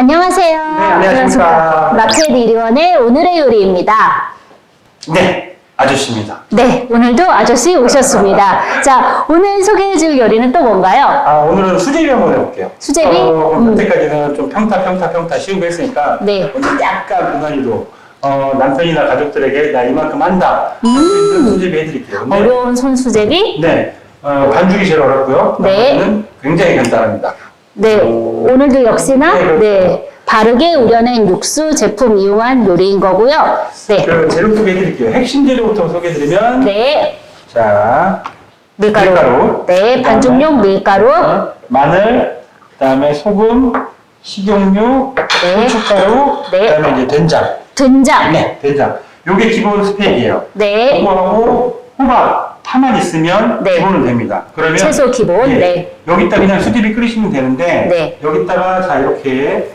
안녕하세요. 네, 안녕하십니까. 마켓 이리원의 오늘의 요리입니다. 네, 아저씨입니다. 네, 오늘도 아저씨 오셨습니다. 자, 오늘 소개해줄 요리는 또 뭔가요? 아, 오늘은 수제비 한번 해볼게요. 수제비? 어, 음. 여태까지는 좀 평타, 평타, 평타 쉬운 거 했으니까. 네. 오늘 약간 고난이도, 어, 남편이나 가족들에게 나 이만큼 한다. 음. 수제비 해드릴게요. 근데, 어려운 손수제비? 네. 어, 반죽이 제일 어렵고요. 네. 굉장히 간단합니다. 네, 오늘도 역시나 네, 그렇죠. 네, 바르게 우려낸 육수 제품 이용한 요리인 거고요. 네, 그 재료 소개해드릴게요. 핵심 재료부터 소개해드리면. 네, 자, 밀가루. 밀가루. 네, 반죽용 밀가루. 어, 마늘, 그 다음에 소금, 식용유, 네. 고춧가루, 네. 그 다음에 이제 된장. 된장. 네, 된장. 요게 기본 스펙이에요. 네, 이거하고 호박, 파만 있으면 네. 기본은 됩니다. 그러면 채소 기본. 예, 네. 여기다 그냥 수제비 끓이시면 되는데 네. 여기다가 자 이렇게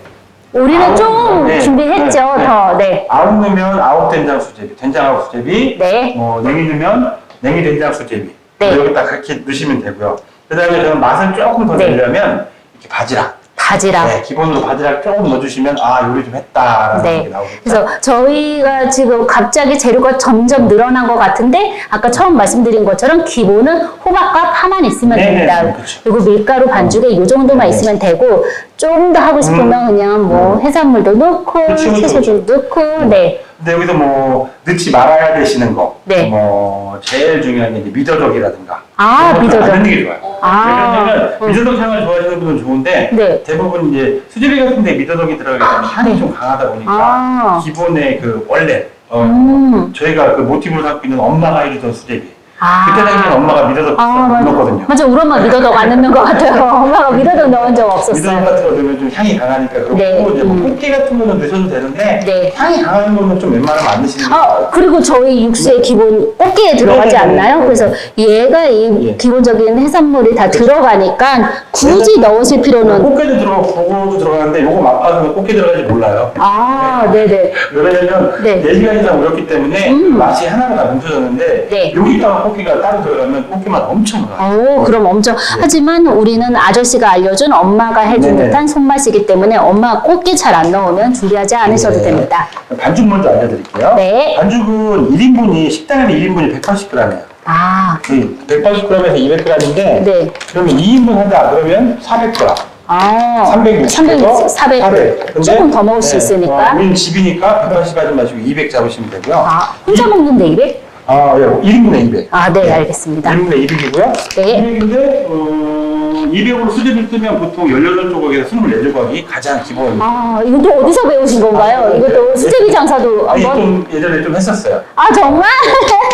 우리는 아홉, 좀 네, 준비했죠, 네, 더. 네. 아홉 넣으면 아홉 된장 수제비, 된장하고 수제비. 네. 뭐 냉이 넣으면 냉이 된장 수제비. 네. 여기다 그렇게 넣으시면 되고요. 그다음에 저는 맛을 조금 더 네. 내려면 이렇게 바지락. 바지락. 네, 기본으로 바지락 조금 넣어주시면 아 요리 좀 했다라는 네. 게 나오겠죠. 그래서 저희가 지금 갑자기 재료가 점점 늘어난 것 같은데 아까 처음 말씀드린 것처럼 기본은 호박과 파만 있으면 네, 됩니다. 네, 그렇죠. 그리고 밀가루 반죽에 이 정도만 네. 있으면 되고 좀 더 하고 싶으면 그냥 뭐 해산물도 넣고 그렇죠, 채소도 넣고 네. 근데 여기서 뭐 넣지 말아야 되시는 거. 네. 뭐 제일 중요한 게 이제 미더덕이라든가. 아, 그런 미더덕. 안 넣는 게 좋아요. 아, 왜냐면 음. 미더덕 향을 좋아하시는 분은 좋은데 네. 대부분 이제 수제비 같은데 미더덕이 들어가기 때문에 향이 네. 좀 강하다 보니까 아. 기본의 그 원래 어, 음. 저희가 그 모티브를 갖고 있는 엄마가 해주던 수제비. 아. 그때 당시에는 엄마가 미더덕 아, 맞아. 넣었거든요. 맞아. 우리 엄마 미더덕 안 넣는 것 같아요. 엄마가 미더덕 넣은 적 미더덕 없었어요. 같은 거 넣으면 좀 향이 강하니까 그렇고 네, 이제 뭐 음. 꽃게 같은 거는 넣으셔도 되는데 네. 향이 강한 거는 좀 웬만하면 안 넣으시는 게 아, 그리고 저희 육수에 기본 꽃게에 들어가지 네, 네, 네. 않나요? 그래서 얘가 이 예. 기본적인 해산물이 다 들어가니까 굳이 넣으실 필요는 꽃게도 들어가고 고구도 들어가는데 요거 맛봐서는 꽃게 들어갈지 몰라요. 아, 네네. 왜냐면 네. 4시간 이상 우렸기 때문에 음. 맛이 하나가 다 뭉쳐졌는데 네. 여기다가 꽃게가 따로 들어가면 꽃게 맛 엄청 나요. 오, 그럼 엄청. 하지만 우리는 아저씨가 알려준 엄마가 해준 네네. 듯한 손맛이기 때문에 엄마가 꽃게 잘 안 넣으면 준비하지 않으셔도 네. 됩니다. 반죽 먼저 알려드릴게요. 네. 반죽은 1인분이 식당에는 1인분이 180g이에요. 아, 180g에서 200g인데 네. 그러면 2인분 한다 그러면 400g. 아, 360에서 300, 400. 조금 더 먹을 수 있으니까. 어, 우리는 집이니까 180 하지 마시고 200 잡으시면 되고요. 아, 혼자 먹는데 200? 아, 예, 1인분에 200. 아, 네, 알겠습니다. 1인분에 200이고요. 네. 200인데, 어, 200으로 수제비를 뜨면 보통 18조각에서 24조각이 가장 기본. 아, 이것도 어디서 배우신 건가요? 아, 네. 이것도 수제비 장사도 아니, 한번. 좀 예전에 좀 했었어요. 아, 정말?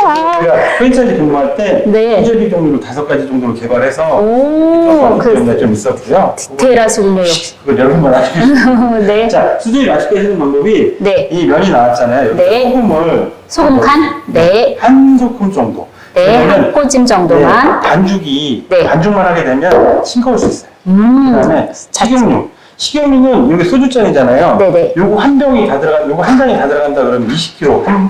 아, 제가 프랜차이즈 근무할 때 네. 수제비 종류를 다섯 가지 정도를 개발해서 오, 그 그, 좀 있었고요. 디테일하시군요. 그걸 여러분만 아시겠어요. 네. 자, 수제비 맛있게 해주는 방법이 네. 이 면이 나왔잖아요. 네. 소금을 소금 간? 네. 한 소금 정도. 네, 한 꼬찜 정도만. 네, 반죽이 네. 반죽만 하게 되면 싱거울 수 있어요. 음. 그다음에 식용유. 식용유는 이게 소주잔이잖아요. 네네. 요거 한 병이 다 들어가, 요거 한 잔이 다 들어간다 그러면 20kg, 한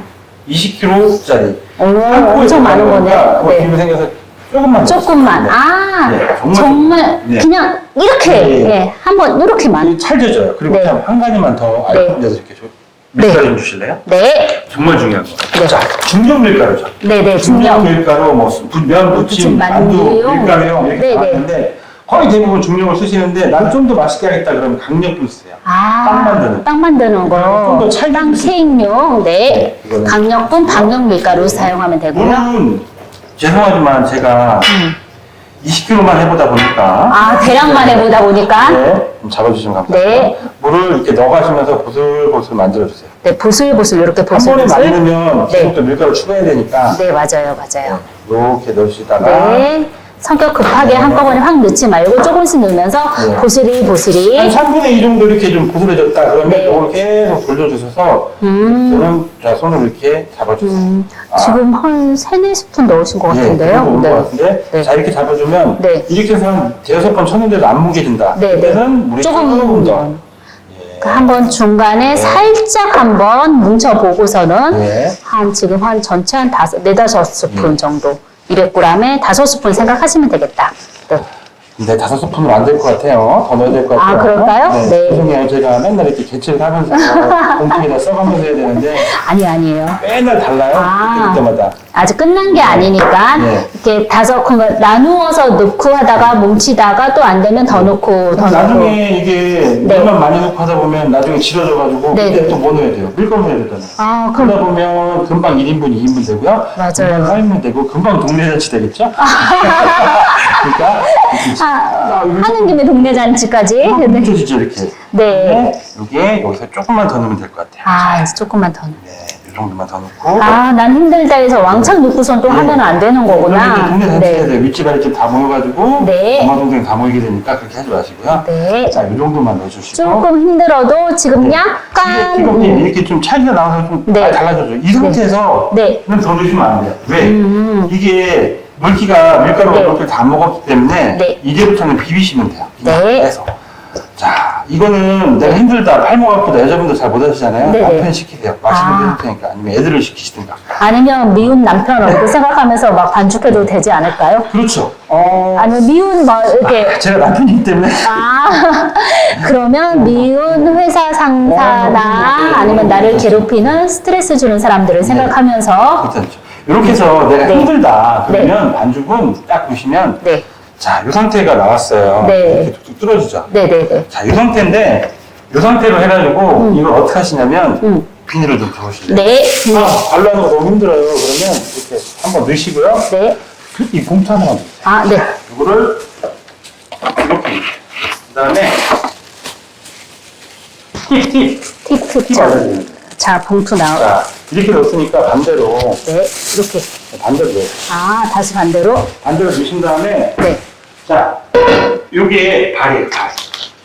20kg짜리. 오, 엄청 많은 거네. 뭐 네. 기분 생겨서 조금만. 조금만. 넣었어요. 아, 네, 정말 정말, 네. 그냥 이렇게, 네. 예, 한번 이렇게만. 찰져져요. 그리고 네. 참한 가지만 더 네. 알려드릴게요. 저 네. 밀가루 좀 주실래요? 네. 정말 중요한 거. 네. 자, 중력 밀가루죠. 네네, 중력 중력. 밀가루, 뭐 면, 부침, 부침, 만두, 만두용. 밀가루용 이렇게 네네. 나왔는데 거의 대부분 중력을 쓰시는데 난좀더 맛있게 하겠다 그러면 강력분 쓰세요. 아, 빵 만드는. 빵 만드는 좀더 거. 빵수 케이크용. 네. 네, 이거는. 강력분 방역 밀가루 사용하면 되고요. 물은 죄송하지만 제가 20kg만 해보다 보니까 음. 아, 대량만 해보다 보니까. 네, 좀 잡아주시면 감사합니다. 네. 물을 이렇게 넣어가시면서 보슬보슬 만들어주세요. 네, 보슬보슬 이렇게 한 번에 보슬보슬. 만들면 네. 계속 또 밀가루 추가해야 되니까 네, 맞아요, 맞아요. 이렇게 넣으시다가 네. 성격 급하게 한꺼번에 확 넣지 말고 조금씩 넣으면서 네. 보슬이 보슬이. 한 3분의 2 정도 이렇게 좀 보슬해졌다 그러면 네. 이걸 계속 돌려주셔서 음. 저는 자 손을 이렇게 잡아주세요. 음, 아. 지금 한 3, 4스푼 넣으신 것 예, 같은데요. 네. 것 같은데 네. 자 이렇게 잡아주면 네. 이렇게 해서 한 대여섯 번 쳤는데도 안 뭉개진다. 네, 네. 그때는 물이 조금 조금 더. 넣은. 그 한번 중간에 살짝 한번 뭉쳐보고서는 네. 한 지금 한 전체 한 다섯, 네다섯 스푼 음. 정도. 200g에 다섯 스푼 생각하시면 되겠다. 네. 근데 다섯 스푼으로 안될 것 같아요. 더 넣어야 될 것 같아요. 아, 그럴까요? 네. 네. 죄송해요. 제가 맨날 이렇게 개체를 하면서 공통에다 써가면서 해야 되는데 아니, 아니에요. 맨날 달라요. 아. 그때 때마다. 아직 끝난 게 아니니까 네. 이렇게 다섯 그러니까 나누어서 넣고 하다가 뭉치다가 또 안 되면 더 넣고 더 넣고 나중에 이게 네. 물만 많이 넣고 하다 보면 나중에 질어져가지고 네, 그때 네. 또뭐 넣어야 돼요? 물건 넣어야 되잖아요. 아 그러다 그럼 보면 금방 1인분, 2인분 되고요. 맞아요. 금방 4인분 되고 금방 동네 잔치 되겠죠? 그러니까 아, 하는 김에 동네 잔치까지 네. 뭉쳐지죠 이렇게. 네. 이게 여기서 조금만 더 넣으면 될 것 같아요. 아 이제 조금만 더 넣- 네, 이 정도만 더 넣고. 아, 난 힘들다 해서 왕창 넣고선 또 하면 안 되는 거구나. 동네 잔치 해야 네. 돼요. 윗집안 이렇게 다 모여가지고 네. 엄마 동생 다 모이게 되니까 그렇게 하지 마시고요. 네. 자, 이 정도만 넣어주시고. 조금 힘들어도 지금 네. 약간 이게 음, 이렇게 좀 차이가 나와서 좀 네. 많이 달라져요. 이 상태에서 네. 는더 넣으시면 안 돼요. 왜? 음. 이게 물기가 밀가루가 네. 물기를 다 먹었기 때문에 네. 이제부터는 비비시면 돼요. 네. 해서. 자, 이거는 내가 힘들다, 팔목 아프다, 여자분들 잘 못하시잖아요. 네. 남편 시키세요. 맛있는 거 아. 해줄 테니까. 아니면 애들을 시키시든가. 아니면 미운 남편 얼굴 생각하면서 막 반죽해도 되지 않을까요? 그렇죠. 어, 아니면 미운 뭐 이렇게 제가 남편이기 때문에. 아 그러면 미운 회사 상사나 아니면 나를 괴롭히는 스트레스 주는 사람들을 생각하면서 괜찮죠. 이렇게 해서 내가 네. 힘들다. 그러면 반죽은 딱 보시면 네 자, 이 상태가 나왔어요. 네. 이렇게 툭툭 뚫어지죠. 네네네 자, 이 상태인데, 이 상태로 해가지고, 이걸 어떻게 하시냐면, 음. 비닐을 좀 부으실래요? 네 아, 발라는 거 너무 힘들어요. 그러면 이렇게 한번 넣으시고요. 네. 이 봉투 하나만 넣으세요. 아, 네. 이거를 이렇게. 그 다음에. 틱 자, 맞아야 돼요. 자, 봉투 나오. 자, 이렇게 넣었으니까 반대로, 네, 이렇게. 반대로 넣어요. 아, 다시 반대로. 반대로 넣으신 다음에, 네. 자, 요게 발이에요, 발.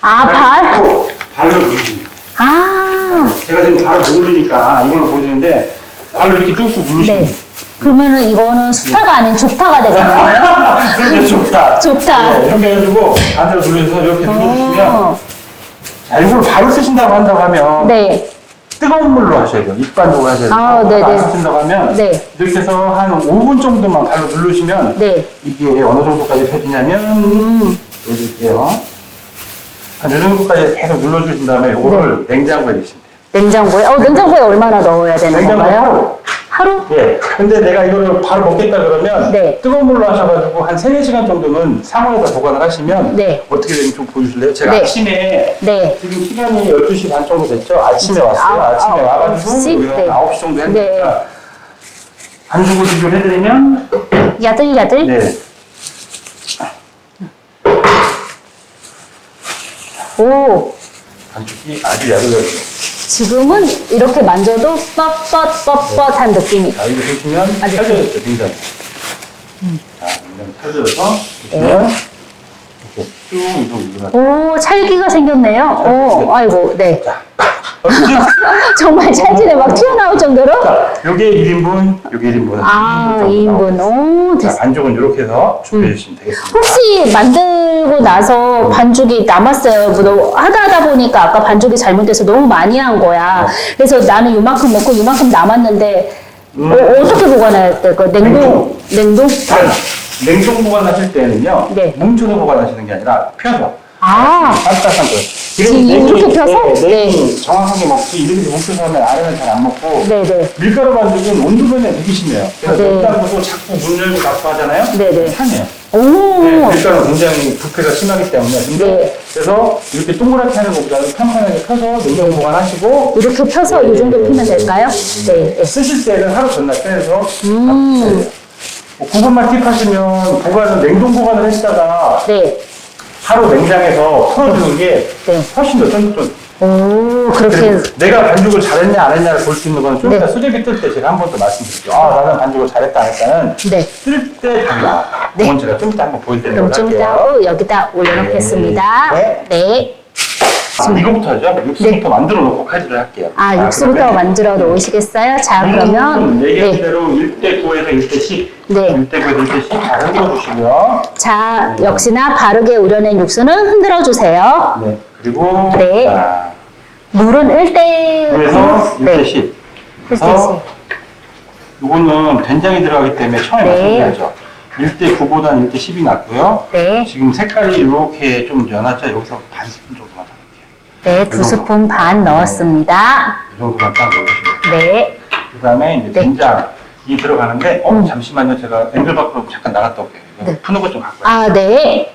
아, 발. 고 발로 누르십니다. 아, 제가 지금 발을 누르니까 이걸 보여주는데, 발로 이렇게 뚝뚝 누르시면 네. 돼요. 그러면은 이거는 수타가 아닌 조타가 되겠네요. 그런데 좋다. 좋다. 네, 이렇게 해가지고 반대로 눌러서 이렇게 눌러주시면 어, 자 이걸 바로 쓰신다고 한다고 하면 네. 뜨거운 물로 하셔야 돼요. 입반죽을 하셔야 돼요. 아, 네네. 안 쓰신다고 하면 네. 이렇게 해서 한 5분 정도만 발로 누르시면 네. 이게 어느 정도까지 펴지냐면 음, 보여드릴게요. 한이 정도까지 계속 눌러주신 다음에 이거를 네. 냉장고에 넣으시면 돼요. 냉장고에, 어, 냉장고에 얼마나 넣어야 되는 건가요? 하루? 예. 근데 내가 이거를 바로 먹겠다 그러면 네. 뜨거운 물로 하셔가지고 한 3, 4시간 정도는 상온에다 보관을 하시면 네. 어떻게 되는지 좀 보여주실래요? 제가 네. 아침에 네. 지금 시간이 12시 반 정도 됐죠? 아침에 왔어요. 아, 아침에 아, 와가지고 9시? 여기서 네. 9시 정도 했으니까 네. 반죽을 비교해드리면 야들야들? 네. 오, 반죽이 아주 야들야들 지금은 이렇게 만져도 뻣뻣뻣뻣한 느낌이. 자, 이거 보시면 아, 굉장히. 자, 굉장히 펴져서 네. 보시면 이렇게 쭉 이동. 오, 찰기가 생겼네요. 오, 아이고, 네. 정말 찰진에 막 튀어나올 정도로? 자, 요게 1인분, 요게 1인분. 아, 2인분. 오, 자, 됐어. 반죽은 이렇게 해서 준비해 주시면 되겠습니다. 혹시 만들고 나서 반죽이 남았어요. 뭐 너- 하다 하다 보니까 아까 반죽이 잘못돼서 너무 많이 한 거야. 그래서 나는 요만큼 먹고 요만큼 남았는데 음. 어, 떻게 보관해야 될까? 냉동, 냉동? 자, 냉동 보관하실 때는요, 네. 뭉쳐서 보관하시는 게 아니라 펴서. 아, 거. 지금 이렇게 펴서? 네, 네. 정확하게 먹지 이렇게 뭉쳐서 하면 아래는 잘 안 먹고 네네. 밀가루 반죽은 온도 변화에 되게 심해요. 그래서 네. 냉장고도 자꾸 문 열고 닫고 하잖아요. 네네. 상해요. 오, 네, 밀가루 굉장히 부패가 심하기 때문에. 근데 네. 그래서 이렇게 동그랗게 하는 것보다는 편편하게 펴서 냉동 보관하시고 이렇게 펴서 이 정도 피면 될까요? 네. 네. 쓰실 때는 하루 전날 빼서 음, 뭐 그것만 팁하시면 보관은 냉동 보관을 하시다가 네. 하루 냉장에서 풀어주는 게 네. 훨씬 더 쫀쫀. 오, 그렇게. 그리고 내가 반죽을 잘했냐 안 했냐를 볼 수 있는 거는 좀 네. 이따 수제비 뜰 때 제가 한 번 더 말씀드릴게요. 아, 나는 반죽을 잘했다 안 했다는 네. 뜰때 달라. 네. 그건 제가 좀 이따 한번 그럼 걸좀 이따 할게요. 어, 여기다 올려놓겠습니다. 네. 네. 아, 이거부터 하죠. 육수부터 만들어 놓고 칼질을 할게요. 아, 자, 육수부터 그러면 만들어 놓으시겠어요? 자, 음, 그러면. 얘기대로 1대 9에서 1대 10. 네. 1대 9에서 1대 10잘 흔들어 주시고요. 자, 역시나 바르게 우려낸 육수는 흔들어 주세요. 네. 그리고 네. 자, 물은 1대 그래서 1대 네. 10. 1대 10. 이거는 된장이 들어가기 때문에 처음에 네. 말씀드려야죠. 1대 9보다는 1대 10이 낫고요. 네. 지금 색깔이 이렇게 좀 연하죠? 여기서 반 스푼 정도만. 네, 두 스푼 반 넣었습니다. 이 정도만 딱 돼요. 네. 그 다음에 이제 네. 된장이 들어가는데, 어, 음. 잠시만요. 제가 앵글 밖으로 잠깐 나갔다 올게요. 이거 네. 푸는 거좀 갖고 와요. 아, 네.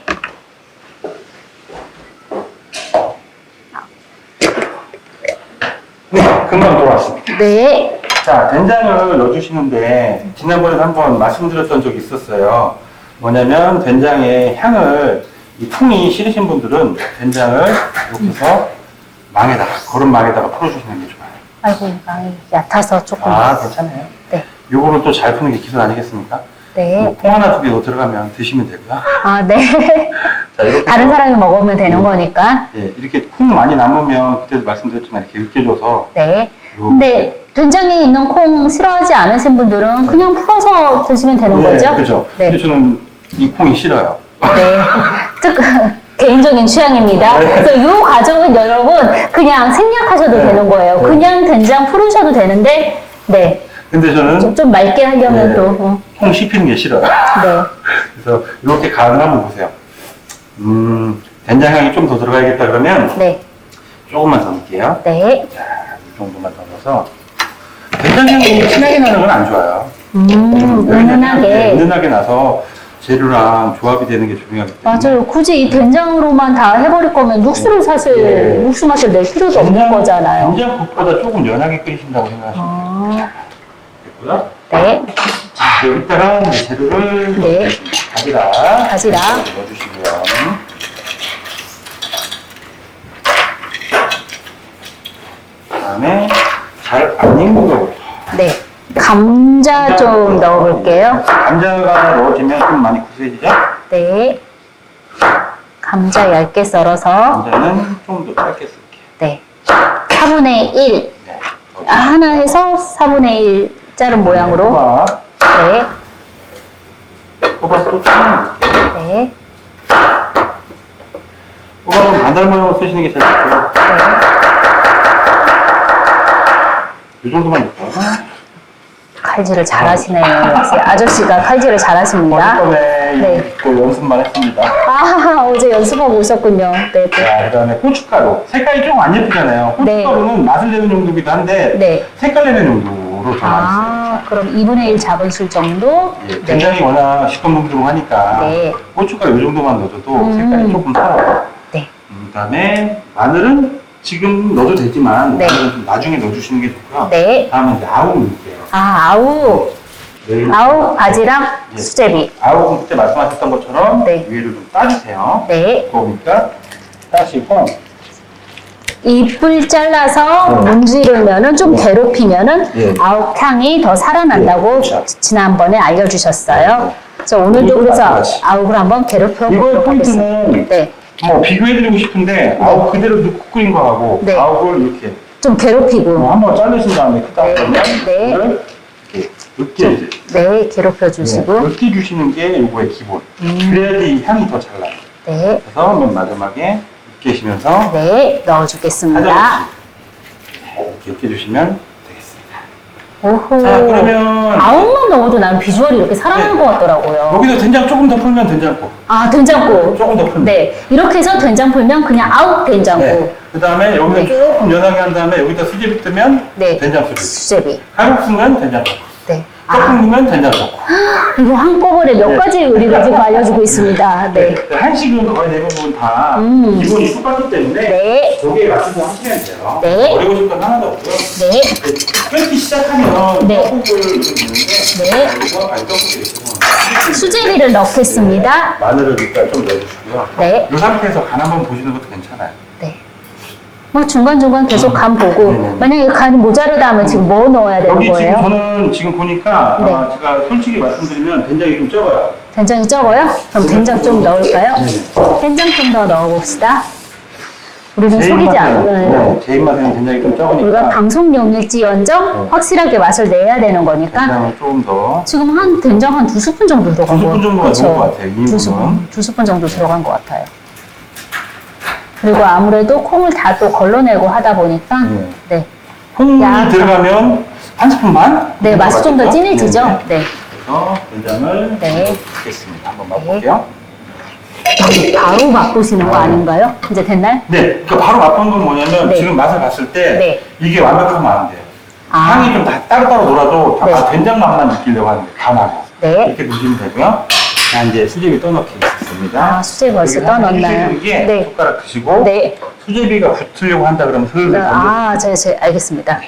네, 금방 돌아왔습니다. 네. 자, 된장을 넣어주시는데, 지난번에 한번 말씀드렸던 적이 있었어요. 뭐냐면, 된장의 향을, 이 풍이 싫으신 분들은 된장을 이렇게 해서 망에다가, 거름 망에다가 풀어주시는 게 좋아요. 아이고, 많이 얕아서 조금. 아, 괜찮아요. 네. 요거를 또 잘 푸는 게 기술 아니겠습니까? 네. 콩 하나 두개더 들어가면 드시면 되고요. 아, 네. 자, 이렇게 다른 해서, 사람이 먹으면 되는 거니까. 예, 이렇게 콩 많이 남으면 그때도 말씀드렸지만 이렇게 으깨줘서 네. 근데 된장에 있는 콩 싫어하지 않으신 분들은 그냥 풀어서 드시면 되는 네, 거죠? 그죠. 네. 근데 저는 이 콩이 싫어요. 네. 즉, 개인적인 취향입니다. 네. 그래서 이 과정은 여러분 그냥 생략하셔도 네. 되는 거예요. 네. 그냥 된장 풀으셔도 되는데, 네. 근데 저는 좀, 좀 맑게 하려면 네. 또, 어, 콩 씹히는 게 싫어요. 네. 그래서 이렇게 간을 한번 보세요. 음, 된장 향이 좀 더 들어가야겠다 그러면 네. 조금만 더 넣을게요. 네. 자, 이 정도만 더 넣어서 된장 향이 진하게 나는 건 안 좋아요. 음, 네, 은은하게. 은은하게 나서 재료랑 조합이 되는 게 중요하기 때문에. 맞아요. 굳이 이 된장으로만 다 해버릴 거면 육수를 사실, 네. 육수 맛을 낼 필요도 없는 거잖아요. 된장국보다 조금 연하게 끓이신다고 생각하시면 아, 되고요. 네. 자, 여기다가 이제 재료를 네. 바지락. 바지락. 넣어주시고요. 그다음에 잘 안 익는 거부터. 네. 감자 좀 넣어볼게요. 감자가 넣어지면 좀 많이 구수해지죠? 네. 감자 얇게 썰어서, 감자는 좀 더 짧게 쓸게요. 네. 4분의 1. 네. 아, 하나 해서 4분의 1 자른 모양으로. 호박. 네. 호박도 좀 넣을게요. 네. 호박은 반달 모양으로 쓰시는 게 제일 좋고요. 네. 이 정도만 넣을까요? 칼질을 잘 하시네요. 역시 아저씨가 칼질을 잘 하십니다. 어젯밤에 네. 또 연습만 했습니다. 아, 어제 연습하고 오셨군요. 네. 네. 자, 그 다음에 고춧가루. 색깔이 좀 안 예쁘잖아요. 네. 고춧가루는 맛을 내는 용도기도 한데, 네. 색깔 내는 용도로 써요. 아, 그럼 2분의 1 작은술 정도? 예, 된장이 워낙 시커먼둥하니까 네. 고춧가루 이 정도만 넣어줘도 음. 색깔이 조금 살아요. 네. 그 다음에 마늘은 지금 넣어도 되지만 네. 마늘은 좀 나중에 넣어주시는 게 좋고요. 네. 다음은 아욱 넣을게요. 아, 아우. 네. 아우, 바지락, 예. 수제비. 아욱은 그때 말씀하셨던 것처럼 네. 위를 좀 따주세요. 네. 그러니까 따시고 잎을 잘라서 네. 문지르면은 좀 네. 괴롭히면은 예. 아욱 향이 더 살아난다고 네. 지난번에 알려주셨어요. 네. 그래서 오늘도 그래서. 아욱을 한번 괴롭혀 보도록 하겠습니다. 포인트는 네. 뭐 비교해드리고 싶은데 아욱 그대로 넣고 끓인 거하고 네. 아욱을 이렇게 좀 괴롭히고. 뭐 한번 자르신 다음에 그 다음에 네. 네. 이거를 이렇게 으깨 네, 괴롭혀 주시고. 으깨 주시는 게 요거의 기본. 음. 그래야지 향이 더 잘 나요. 네. 그래서 맨 마지막에 으깨시면서 네, 넣어 주겠습니다. 사정없이 이렇게 으깨 주시면 되겠습니다. 오호. 자 그러면 아욱만 넣어도 난 비주얼이 이렇게 살아날 네. 것 같더라고요. 여기서 된장 조금 더 풀면 된장국. 아, 된장국. 조금 더 풀면. 네. 이렇게 해서 된장 풀면 그냥 아욱 된장국. 네. 그 다음에 여기서 네. 조금 연하게 한 다음에 여기다 수제비 뜨면 네. 된장 수제비. 수제비. 칼국수는 된장국. 네. 넣으면 된장국. 이거 한꺼번에 몇 네. 가지 요리를 지금 알려주고 있습니다. 네. 한식은 거의 대부분 다 음. 기본이 똑같기 때문에 네. 거기에 맞춰서 하시면 돼요. 네. 어려우신 건 하나도 없고요. 네. 끓기 시작하면 네. 떡국을 넣는데 네. 여기서 아니 떡국이 있고 수제비를 넣겠습니다. 마늘을 일단 좀 넣어주시고요. 네. 이 상태에서 간 한번 보시는 것도 괜찮아요. 네. 뭐 중간중간 계속 간 보고, 네, 네. 만약에 간이 모자르다 하면 지금 뭐 넣어야 되는 여기 지금 거예요? 저는 지금 보니까 네. 아마 제가 솔직히 말씀드리면 된장이 좀 적어요. 된장이 적어요? 그럼 된장 좀 넣을까요? 네. 된장 좀 더 넣어봅시다. 우리는 제 속이지 입맛에는- 않는. 네, 제 입맛에는 된장이 좀 우리가 적으니까 방송용일지언정 네. 확실하게 맛을 내야 되는 거니까 된장을 조금 더 지금 한 된장 한 두 스푼 정도 들어간 두거 스푼 정도가 그쵸? 좋은 것 같아요, 이두 인분은. 스푼, 두 스푼 정도 들어간 것 같아요. 그리고 아무래도 콩을 다 또 걸러내고 하다 보니까 네. 네, 콩이 야. 들어가면 한 스푼만? 네 맛이 좀더 들어가겠죠? 진해지죠. 네, 네. 네, 그래서 된장을 네. 넣겠습니다. 한번 맛볼게요. 바로 맛보시는 거 아닌가요? 이제 됐나요? 네, 그 바로 맛본 건 뭐냐면 네. 지금 맛을 봤을 때 네. 이게 완벽하면 안 돼요. 아. 향이 좀 다 따로따로 놀아도 다 네. 아, 된장 맛만 느끼려고 하는데 다 나고 네. 이렇게 드시면 되고요. 자 이제 수제비 떠넣기 있습니다. 아, 수제비 벌써 이게 네. 숟가락 드시고 네. 수제비가 붙으려고 한다 그러면 슬슬 던져. 아, 제, 제, 알겠습니다.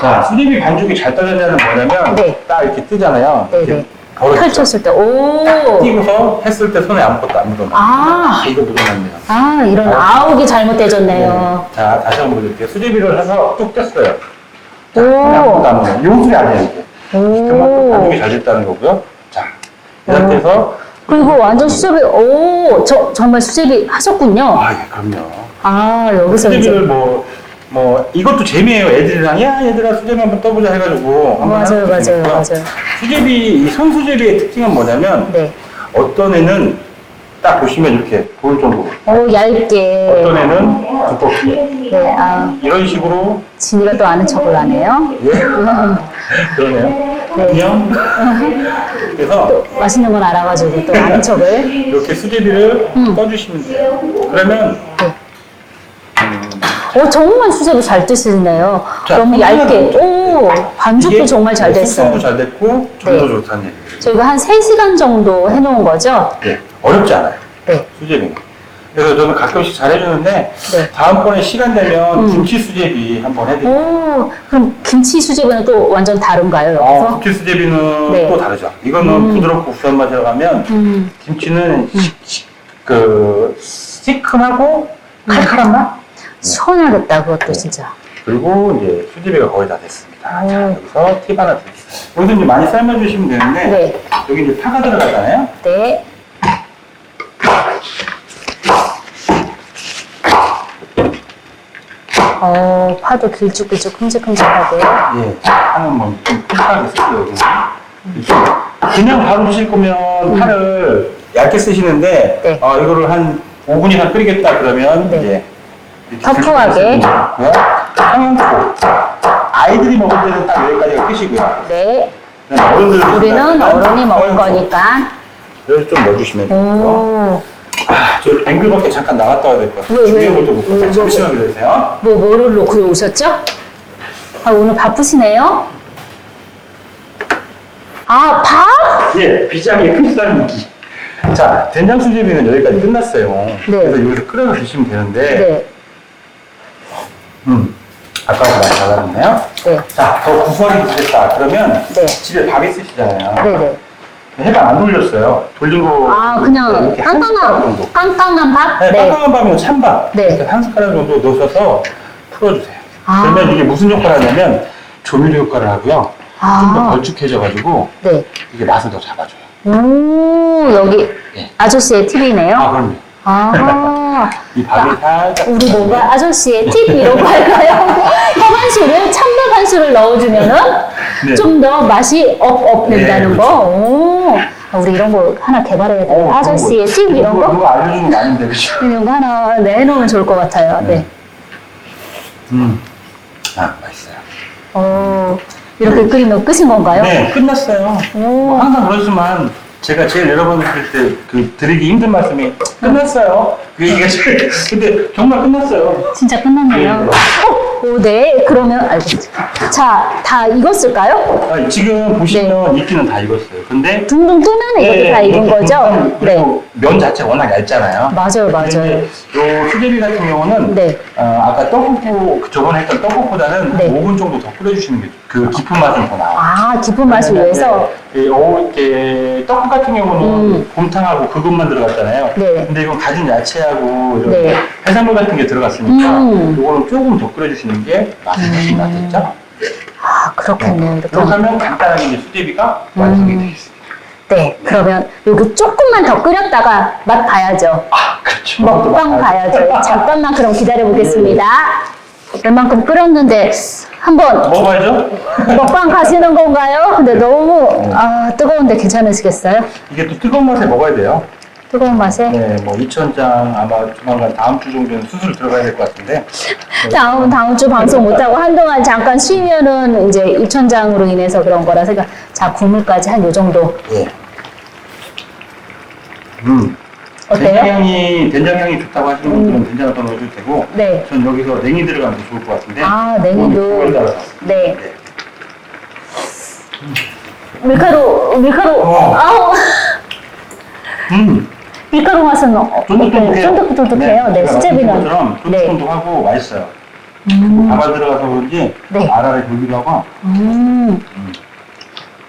자 수제비 반죽이 잘 떨어지는 뭐냐면 네. 딱 이렇게 뜨잖아요. 네, 이렇게 네. 벌어지죠. 펼쳤을 때, 오! 띄고서 했을 때 손에 아무것도 안 묻어나. 아. 이거 묻어놨네요. 아, 이런 아욱이 잘못되졌네요. 네. 자 다시 한번 보여드릴게요. 수제비를 해서 뚝 뗐어요. 자, 오. 손에 아무것도 안 묻어요. 요술이 아니에요 이게. 그만큼 반죽이 오. 잘 됐다는 거고요. 자, 이 상태에서 그리고 완전 수제비, 오, 저, 정말 수제비 하셨군요. 아, 예, 그럼요. 아, 여기서 이제. 수제비를 뭐, 뭐, 이것도 재미예요. 애들이랑, 야, 얘들아, 수제비 한번 떠보자 해가지고. 한번 맞아요, 해볼 수 맞아요, 있고요. 맞아요. 수제비, 이 손수제비의 특징은 뭐냐면, 네. 어떤 애는 딱 보시면 이렇게 보일 정도. 오, 얇게. 어떤 애는 두껍게. 네, 아, 이런 식으로, 진이가 또 아는 척을 하네요. 예. 그러네요. 네. 안녕. 그래서, 맛있는 건 알아가지고 또 아는 척을. 이렇게 수제비를 음. 떠주시면 돼요. 그러면, 어, 정말 수제비 잘 뜨시네요. 자, 너무 얇게. 더. 오, 반죽도 정말 잘 숙성도 됐어요. 잘 됐고, 좀더 네. 좋다는 얘기예요. 저희가 한 3시간 정도 해놓은 거죠? 네. 어렵지 않아요. 네. 수제비는. 그래서 저는 가끔씩 잘 해주는데 네. 다음번에 시간 되면 음. 김치 수제비 한번 해드릴게요. 오, 그럼 김치 수제비는 또 완전 다른가요, 어, 여기서? 김치 수제비는 네. 또 다르죠. 이거는 음. 부드럽고 구수한 맛이 들어가면 음, 김치는 시- 시- 그 시큼하고 칼칼한 맛. 시원하겠다, 그것도 진짜. 그리고 이제 수제비가 거의 다 됐습니다. 오. 자, 여기서 팁 하나 드리겠습니다. 여기서 이제 많이 삶아주시면 되는데 네. 여기 이제 파가 들어가잖아요. 네. 어, 파도 길쭉길쭉 큼직큼직하게. 예, 파는 뭐좀 큼직하게 쓰고요. 여기는. 이렇게 그냥 바로 드실 거면 파를 얇게 쓰시는데 네. 어, 이거를 한 5분 이상 끓이겠다 그러면 네. 이제 이렇게 터프하게. 좋고요. 청양고 아이들이 먹을 때는 딱 여기까지가 끝이고요. 네. 그다음에 어른들 우리는 어른이 먹을 거니까. 여기 좀 넣어주시면 되고요. 오. 아, 저 앵글 밖에 잠깐 나갔다 와야 될 것 같아요. 왜, 중요한 왜? 것도 못 왜, 봤어요. 왜? 잠시만 기다리세요. 뭐, 뭐를 놓고 오셨죠? 아, 오늘 바쁘시네요? 아, 밥? 예, 비장의 필살기. 자, 된장 수제비는 여기까지 끝났어요. 그래서 여기서 끓여서 드시면 되는데, 네. 음, 아까보다 많이 달라졌나요? 네. 자, 더 구수하게 드겠다. 그러면 네. 집에 밥 있으시잖아요. 네 네. 해방 안 돌렸어요. 거. 아, 네, 그냥 이렇게 한 숟가락 깡깡한, 정도. 깡깡한 밥? 네, 깜깜한 밥이면 찬밥. 네. 이렇게 한 숟가락 정도 넣으셔서 풀어주세요. 아. 그러면 이게 무슨 효과를 하냐면 조미료 효과를 하고요. 아. 좀더 걸쭉해져가지고 네. 이게 맛을 더 잡아줘요. 오, 여기 예. 아저씨의 팁이네요. 아, 그럼요. 아, 이 밥이 살짝. 우리 뭔가 아저씨의 팁 이런 거 할까요? 밥한 술을, 찬밥 한 술을 넣어주면은 네. 좀 더 맛이 업업 된다는 네, 거. 오, 아, 우리 이런 거 하나 개발해야 돼요. 어, 아저씨의 팁 이런 거? 그거 알려주는 거 아닌데, 그죠? 이런 거 하나 내놓으면 좋을 것 같아요. 네. 음. 아, 맛있어요. 어, 이렇게 끓이면 끝인 건가요? 네, 끝났어요. 오. 뭐 항상 그렇지만 제가 제일 여러분들 때그 드리기 힘든 말씀이 끝났어요. 그 얘기가 제일 근데 정말 끝났어요. 진짜 끝났네요. 네. 오, 오, 네. 그러면 알고 자, 다 익었을까요? 아, 지금 보시면 익기는 다 익었어요. 근데 둥둥 뜨면 이것도 다 익은 거죠? 네. 그리고 면 자체가 워낙 얇잖아요. 맞아요, 맞아요. 요 수제비 같은 경우는 네. 어, 아까 떡국 그 저번에 했던 떡국보다는 네. 5분 정도 더 끓여주시는 게 그 깊은 맛은 더 나와요. 아, 깊은 맛을 위해서. 이 오, 이렇게 떡국 같은 경우는 음. 곰탕하고 그것만 들어갔잖아요. 네. 근데 이건 가진 야채하고 이런 네. 해산물 같은 게 들어갔으니까 음. 이거는 조금 더 끓여주시는 게 맛이 훨씬 낫겠죠? 아, 그렇겠네요. 이렇게. 그렇게 하면 간단하게 이제 수제비가 완성이 음. 되겠습니다. 네, 그러면 여기 조금만 더 끓였다가 맛 봐야죠. 아, 그렇죠. 먹방 봐야죠. 잠깐만 그럼 기다려 보겠습니다. 얼만큼 끓였는데 한번 먹어야죠? 먹방 가시는 건가요? 근데 너무 아 뜨거운데 괜찮으시겠어요? 이게 또 뜨거운 맛에 먹어야 돼요. 뜨거운 맛에. 네, 뭐 이천장 아마 조만간 다음 주 정도는 수술 들어가야 될 것 같은데. 다음 다음 주 방송 못 하고 한동안 잠깐 쉬면은 이제 입천장으로 인해서 그런 거라서 그러니까 자 국물까지 한 요 정도 예. 음. 어때요? 된장 향이 된장 향이 좋다고 하시는 분들은 된장 을 더 넣어도 되고. 네. 전 여기서 냉이 들어가면 더 좋을 것 같은데. 아 냉이도. 네 네. 밀가루 밀가루 어. 아우 음. 밀가루 맛은 어, 쫀득쫀득해요. 쫀득쫀득해요. 네, 수제비는 것처럼 네. 쫀득쫀득하고 맛있어요. 음, 밥알 들어가서 그런지 네. 알알이 돌기도 하고. 음,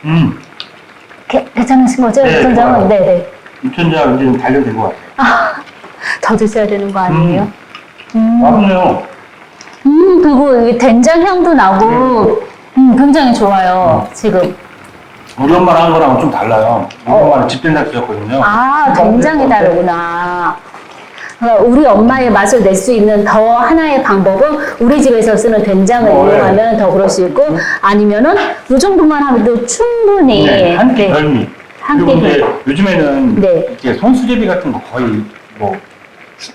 음. 게- 괜찮으신 거죠? 네, 입천장은 좋아요. 네네. 입천장 이제는 단련된 것 같아요. 아, 더 드셔야 되는 거 아니에요? 음, 맛있네요. 음 그리고 이 된장 향도 나고 음, 굉장히 좋아요. 지금 우리 엄마랑 한 거랑은 좀 달라요. 우리 엄마는 집된장 쓰셨거든요. 어. 아, 된장이 다르구나. 그러니까 우리 엄마의 맛을 낼 수 있는 더 하나의 방법은 우리 집에서 쓰는 된장을 어, 네. 이용하면 더 그럴 수 있고 아니면은 이 정도만 하면도 충분히 네, 한 끼 네. 별미. 한 그리고 끼 이제 요즘에는 네. 이렇게 손수제비 같은 거 거의 뭐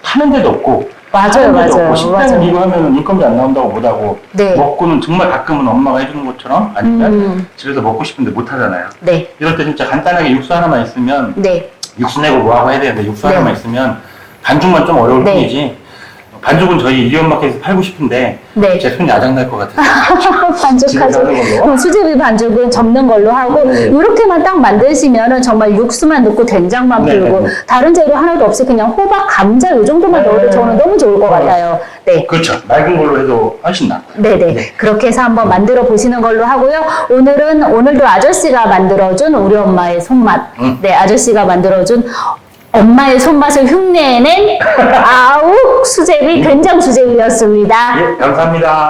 파는 데도 없고 맞아요, 맞아요, 식당 맞아요. 이거 하면 인건비 안 나온다고 못하고 네. 먹고는 정말 가끔은 엄마가 해주는 것처럼 아니면 음. 집에서 먹고 싶은데 못 하잖아요. 네, 이럴 때 진짜 간단하게 육수 하나만 있으면 네, 육수 내고 뭐하고 해야 되는데 육수 네. 하나만 있으면 반죽만 좀 어려울 네. 뿐이지 반죽은 저희 이연마켓에서 팔고 싶은데 네. 제 손이 아작날 것 같아서 반죽하죠. 집에서 하는 걸로? 그럼 수제비 반죽은 접는 걸로 하고 네. 이렇게만 딱 만드시면은 정말 육수만 넣고 된장만 네, 풀고 네, 네. 다른 재료 하나도 없이 그냥 호박, 감자 이 정도만 네. 넣어도 저는 너무 좋을 것 같아요. 네. 그렇죠 맑은 걸로 해도 훨씬 낫고 네네. 네. 그렇게 해서 한번 만들어 보시는 걸로 하고요. 오늘은, 오늘도 아저씨가 만들어준 우리 엄마의 손맛. 음. 네, 아저씨가 만들어준 엄마의 손맛을 흉내낸 아욱 수제비, 된장 수제비였습니다. 예 감사합니다